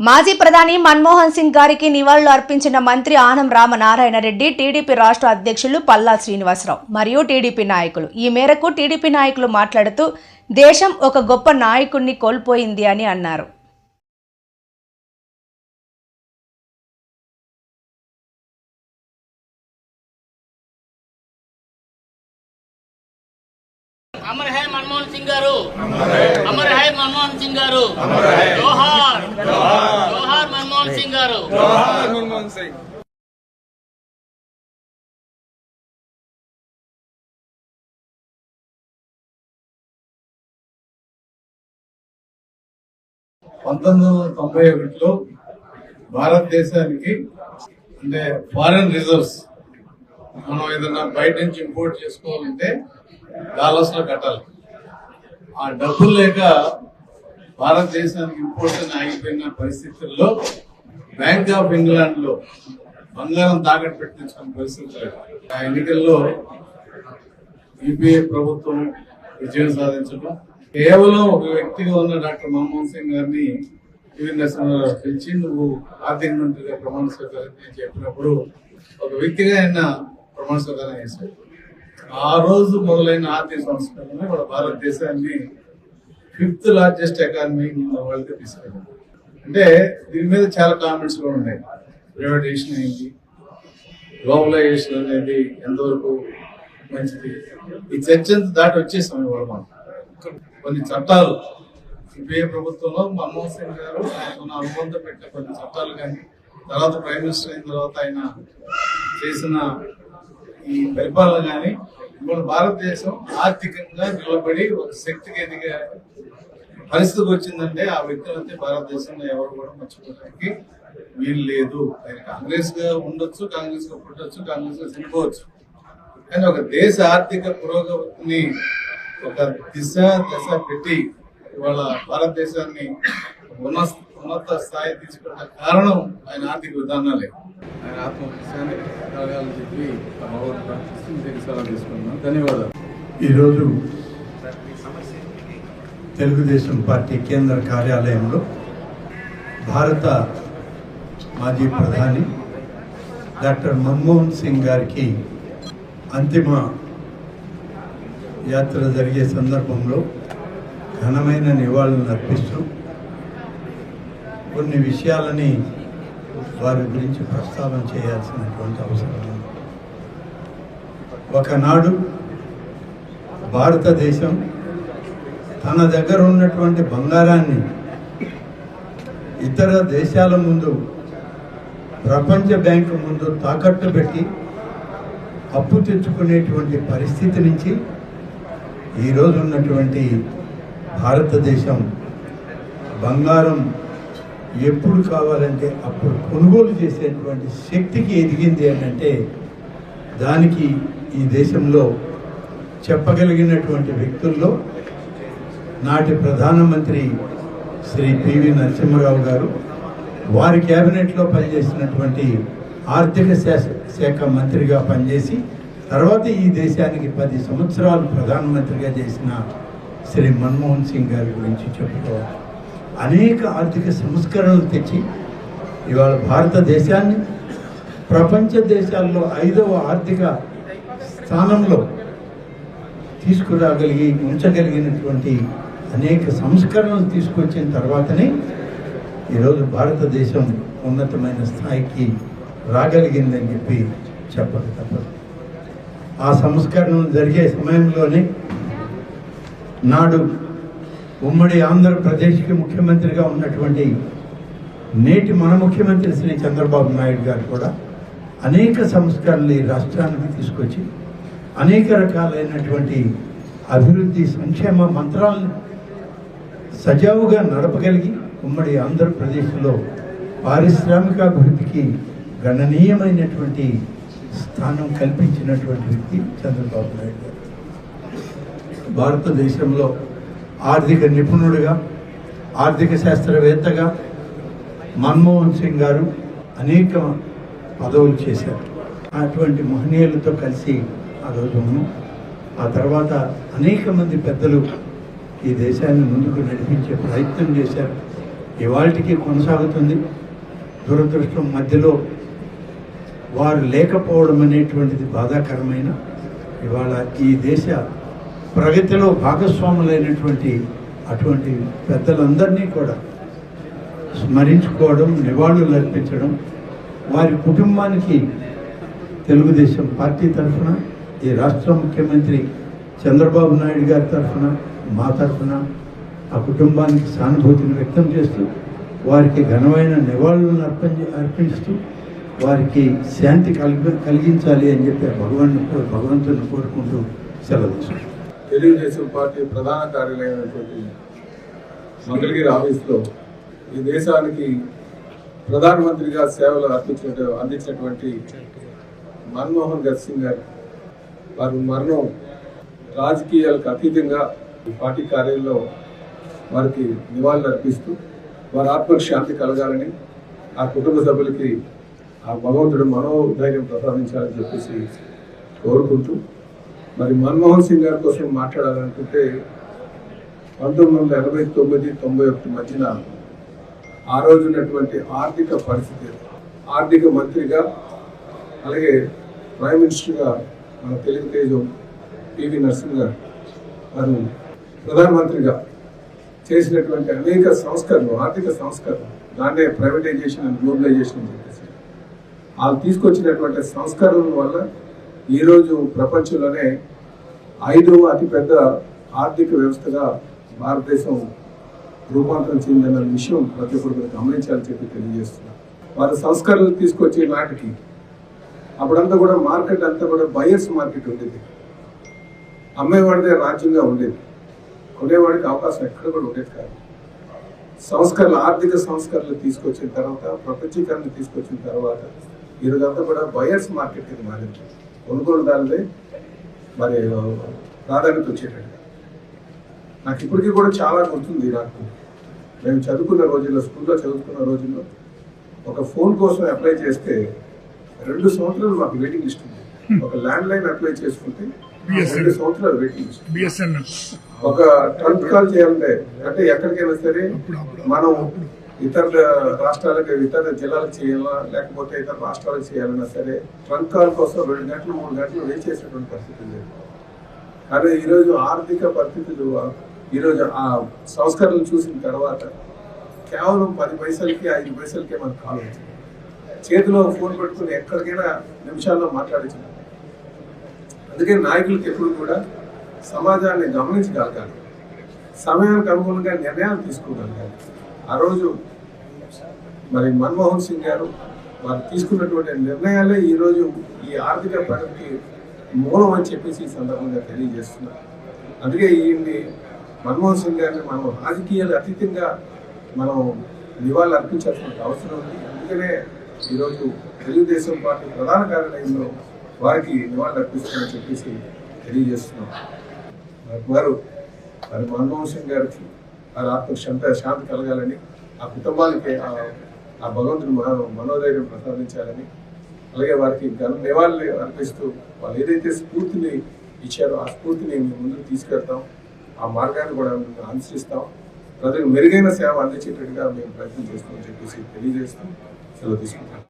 మాజీ ప్రధాని మన్మోహన్ సింగ్ గారికి నివాళులు అర్పించిన మంత్రి ఆనం రామనారాయణ రెడ్డి టీడీపీ రాష్ట్ర అధ్యక్షులు పల్లా శ్రీనివాసరావు మరియు టీడీపీ నాయకులు. ఈ మేరకు టీడీపీ నాయకులు మాట్లాడుతూ దేశం ఒక గొప్ప నాయకుణ్ణి కోల్పోయింది అని అన్నారు. మన్మోహన్ సింగ్ గారు జోహార్. జోహార్ మన్మోహన్ సింగ్ గారు. పంతొమ్మిది వందల తొంభై ఒకటిలో భారతదేశానికి అంటే ఫారెన్ రిజర్వ్స్ మనం ఏదైనా బయట నుంచి ఇంపోర్ట్ చేసుకోవాలంటే డాలర్స్లో కట్టాలి. ఆ డబ్బులు లేక భారతదేశానికి ఇంపోర్ట్ ఆగిపోయిన పరిస్థితుల్లో బ్యాంక్ ఆఫ్ ఇంగ్లాండ్లో బంగారం తాకట్టు పెట్టించుకున్న పరిస్థితులు ఆ ఎన్నికల్లో యూపీఏ ప్రభుత్వం విజయం సాధించడం కేవలం ఒక వ్యక్తిగా ఉన్న డాక్టర్ మన్మోహన్ సింగ్ గారిని పివి నరసింహారావు పిలిచి నువ్వు ఆర్థిక మంత్రిగా ప్రమాణ స్వీకారం చెప్పినప్పుడు ఒక వ్యక్తిగా ఆయన ప్రమాణ స్వీకారం చేశాడు. ఆ రోజు మొదలైన ఆర్థిక సంస్కరణ మన భారతదేశాన్ని ఫిఫ్త్ లార్జెస్ట్ ఎకానమీ వరల్డ్ తీసుకెళ్ళి. అంటే దీని మీద చాలా కామెంట్స్ కూడా ఉన్నాయి. ప్రైవేటైజేషన్ అయింది గ్లోబలైజేషన్ అనేది ఎంతవరకు మంచిది? ఈ చర్చ దాటి వచ్చేసాం ఇవాళ మనం. కొన్ని చట్టాలు సిపిఐ ప్రభుత్వంలో మన్మోహన్ సింగ్ గారు ఆయన అనుబంధం పెట్టిన కొన్ని చట్టాలు కానీ తర్వాత ప్రైమ్ మినిస్టర్ అయిన తర్వాత ఆయన చేసిన ఈ పరిపాలన కానీ ఇప్పుడు భారతదేశం ఆర్థికంగా నిలబడి ఒక శక్తికి ఎదిగే పరిస్థితికి వచ్చిందంటే ఆ వ్యక్తులంటే భారతదేశంలో ఎవరు కూడా మర్చిపోవడానికి వీలు లేదు. ఆయన కాంగ్రెస్గా ఉండొచ్చు కాంగ్రెస్గా పుట్టొచ్చు కాంగ్రెస్గా చనిపోవచ్చు. కానీ ఒక దేశ ఆర్థిక పురోగతిని ఒక దిశ దశ పెట్టి ఇవాళ భారతదేశాన్ని ఉన్నత ఉన్నత స్థాయి తీసుకున్న కారణం ఆయన ఆర్థిక విధానాలే. ఆయన ఆత్మవిశ్వాసాన్ని కలగాలని చెప్పి తీసుకున్నాను ధన్యవాదాలు. ఈరోజు తెలుగుదేశం పార్టీ కేంద్ర కార్యాలయంలో భారత మాజీ ప్రధాని డాక్టర్ మన్మోహన్ సింగ్ గారికి అంతిమ యాత్ర జరిగే సందర్భంలో ఘనమైన నివాళులను అర్పిస్తూ కొన్ని విషయాలని వారి గురించి ప్రస్తావన చేయాల్సినటువంటి అవసరం ఉంది. ఒకనాడు భారతదేశం తన దగ్గర ఉన్నటువంటి బంగారాన్ని ఇతర దేశాల ముందు ప్రపంచ బ్యాంకు ముందు తాకట్టు పెట్టి అప్పు తెచ్చుకునేటువంటి పరిస్థితి నుంచి ఈరోజు ఉన్నటువంటి భారతదేశం బంగారం ఎప్పుడు కావాలంటే అప్పుడు కొనుగోలు చేసేటువంటి శక్తికి ఎదిగింది అంటే దానికి ఈ దేశంలో చెప్పగలిగినటువంటి వ్యక్తుల్లో నాటి ప్రధానమంత్రి శ్రీ పివి నరసింహారావు గారు వారి క్యాబినెట్లో పనిచేసినటువంటి ఆర్థిక శాఖ మంత్రిగా పనిచేసి తర్వాత ఈ దేశానికి పది సంవత్సరాలు ప్రధానమంత్రిగా చేసిన శ్రీ మన్మోహన్ సింగ్ గారి గురించి చెప్పుకోవాలి అనేక ఆర్థిక సంస్కరణలు తెచ్చి ఇవాళ భారతదేశాన్ని ప్రపంచ దేశాల్లో ఐదవ ఆర్థిక స్థానంలో తీసుకురాగలిగి ఉంచగలిగినటువంటి అనేక సంస్కరణలు తీసుకొచ్చిన తర్వాతనే ఈరోజు భారతదేశం ఉన్నతమైన స్థాయికి రాగలిగిందని చెప్పి చెప్పక తప్పదు. ఆ సంస్కరణలు జరిగే సమయంలోనే నాడు ఉమ్మడి ఆంధ్రప్రదేశ్కి ముఖ్యమంత్రిగా ఉన్నటువంటి నేటి మన ముఖ్యమంత్రి శ్రీ చంద్రబాబు నాయుడు గారు కూడా అనేక సంస్కరణలు ఈ రాష్ట్రానికి తీసుకొచ్చి అనేక రకాలైనటువంటి అభివృద్ధి సంక్షేమ మంత్రాలను సజావుగా నడపగలిగి ఉమ్మడి ఆంధ్రప్రదేశ్లో పారిశ్రామిక అభివృద్ధికి గణనీయమైనటువంటి స్థానం కల్పించినటువంటి వ్యక్తి చంద్రబాబు నాయుడు గారు. భారతదేశంలో ఆర్థిక నిపుణుడిగా ఆర్థిక శాస్త్రవేత్తగా మన్మోహన్ సింగ్ గారు అనేక పదవులు చేశారు. అటువంటి మహనీయులతో కలిసి ఆ రోజు ఆ తర్వాత అనేక మంది పెద్దలు ఈ దేశాన్ని ముందుకు నడిపించే ప్రయత్నం చేశారు. ఇవాళకి కొనసాగుతుంది. దురదృష్టం మధ్యలో వారు లేకపోవడం అనేటువంటిది బాధాకరమైన ఇవాళ ఈ దేశ ప్రగతిలో భాగస్వాములైనటువంటి అటువంటి పెద్దలందరినీ కూడా స్మరించుకోవడం నివాళులు అర్పించడం వారి కుటుంబానికి తెలుగుదేశం పార్టీ తరఫున ఈ రాష్ట్ర ముఖ్యమంత్రి చంద్రబాబు నాయుడు గారి తరఫున మా తరఫున ఆ కుటుంబానికి సానుభూతిని వ్యక్తం చేస్తూ వారికి ఘనమైన నివాళులను అర్పణ అర్పిస్తూ వారికి శాంతి కలిగి కలిగించాలి అని చెప్పి భగవాన్ భగవంతుని కోరుకుంటూ సెలవు తెలుగుదేశం పార్టీ ప్రధాన కార్యాలయమైనటువంటి మంగళగిరి ఆఫీస్లో ఈ దేశానికి ప్రధానమంత్రిగా సేవలు అర్పించిన అందించినటువంటి మన్మోహన్ గత్ సింగ్ గారు వారి మరణం రాజకీయాలకు అతీతంగా పార్టీ కార్యాలయంలో వారికి నివాళులు అర్పిస్తూ వారి ఆత్మకు శాంతి కలగాలని ఆ కుటుంబ సభ్యులకి ఆ భగవంతుడు మనోధైర్యం ప్రసాదించాలని చెప్పేసి కోరుకుంటూ మరి మన్మోహన్ సింగ్ గారి కోసం మాట్లాడాలనుకుంటే పంతొమ్మిది వందల ఎనభై తొమ్మిది తొంభై ఒకటి మధ్యన ఆ రోజు ఉన్నటువంటి ఆర్థిక పరిస్థితి ఆర్థిక మంత్రిగా అలాగే ప్రైమ్ మినిస్టర్గా మన తెలుగుతేజం పివి నరసింహ గారు వారు ప్రధానమంత్రిగా చేసినటువంటి అనేక సంస్కరణలు ఆర్థిక సంస్కరణలు దాన్నే ప్రైవేటైజేషన్ అండ్ గ్లోబలైజేషన్ అని చెప్పేసి. వాళ్ళు తీసుకొచ్చినటువంటి సంస్కరణల వల్ల ఈరోజు ప్రపంచంలోనే ఐదవ అతిపెద్ద ఆర్థిక వ్యవస్థగా భారతదేశం రూపాంతరం చెందిన విషయం ప్రతి ఒక్కరు గమనించాలని చెప్పి తెలియజేస్తున్నారు వారి సంస్కరణలు తీసుకొచ్చే నాటికి అప్పుడంతా కూడా మార్కెట్ అంతా కూడా బయర్స్ మార్కెట్ ఉండేది. అమ్మేవాడిదే రాజ్యంగా ఉండేది. కొనేవాడికి అవకాశం ఎక్కడ కూడా ఉండేది కాదు. సంస్కరణలు ఆర్థిక సంస్కరణలు తీసుకొచ్చిన తర్వాత ప్రపంచీకరణ తీసుకొచ్చిన తర్వాత ఈరోజంతా కూడా బయర్స్ మార్కెట్ కింద మారింది కొనుగోలుదారులే మరి ప్రాధాన్యత వచ్చేటట్టుగా. నాకు ఇప్పటికీ కూడా చాలా గుర్తుంది నాకు. మేము చదువుకున్న రోజుల్లో స్కూల్లో చదువుకున్న రోజుల్లో ఒక ఫోన్ కోసం అప్లై చేస్తే రెండు సంవత్సరాలు మాకు వెయిటింగ్ లిస్ట్ ఉంది. ఒక ల్యాండ్ లైన్ అప్లై చేసుకుంటే బిఎస్ఎన్ఎల్ ఒక ట్రంక్ కాల్ చేయాలంటే అంటే ఎక్కడికైనా సరే మనం ఇతర రాష్ట్రాలకు ఇతర జిల్లాలకు చేయాలా లేకపోతే ఇతర రాష్ట్రాలకు చేయాలన్నా సరే ట్రంక్ కాల్ కోసం రెండు గంటలు మూడు గంటలు వెయిట్ చేసేటువంటి పరిస్థితి లేదు. కానీ ఈరోజు ఆర్థిక పరిస్థితులు ఈరోజు ఆ సంస్కరణలు చూసిన తర్వాత కేవలం పది పైసలకి ఐదు పైసలకే మనకు కాల్ వచ్చింది. చేతిలో ఫోన్ పెట్టుకుని ఎక్కడికైనా నిమిషాల్లో మాట్లాడించాలి అందుకే నాయకులకు ఎప్పుడు కూడా సమాజాన్ని గమనించగలగాలి. సమయానికి అనుగుణంగా నిర్ణయాలు తీసుకోగలగాలి. ఆ రోజు మరి మన్మోహన్ సింగ్ గారు వారు తీసుకున్నటువంటి నిర్ణయాలే ఈరోజు ఈ ఆర్థిక ప్రగతికి మూలం అని చెప్పేసి ఈ సందర్భంగా తెలియజేస్తున్నారు. అందుకే ఈయన్ని మన్మోహన్ సింగ్ గారిని మనం రాజకీయాలు అతీతంగా మనం నివాళులు అర్పించాల్సిన అవసరం ఉంది. అందుకనే ఈరోజు తెలుగుదేశం పార్టీ ప్రధాన కార్యాలయంలో వారికి నివాళులు అర్పిస్తామని చెప్పేసి తెలియజేస్తున్నాం. వారు మరి మన్మోహన్ సింగ్ గారికి వారి ఆత్మకు శాంత శాంతి కలగాలని ఆ కుటుంబానికి ఆ- ఆ భగవంతుడు మనో మనోధైర్యం ప్రసాదించాలని అలాగే వారికి ఘన నివాళులు అర్పిస్తూ వాళ్ళు ఏదైతే స్ఫూర్తిని ఇచ్చారో ఆ స్ఫూర్తిని మేము ముందుకు తీసుకెళ్తాం. ఆ మార్గాన్ని కూడా మేము అనుసరిస్తాం ప్రజలకు మెరుగైన సేవ అందించేటట్టుగా మేము ప్రయత్నం చేస్తామని చెప్పేసి తెలియజేస్తాం సెలవు తీసుకుంటాం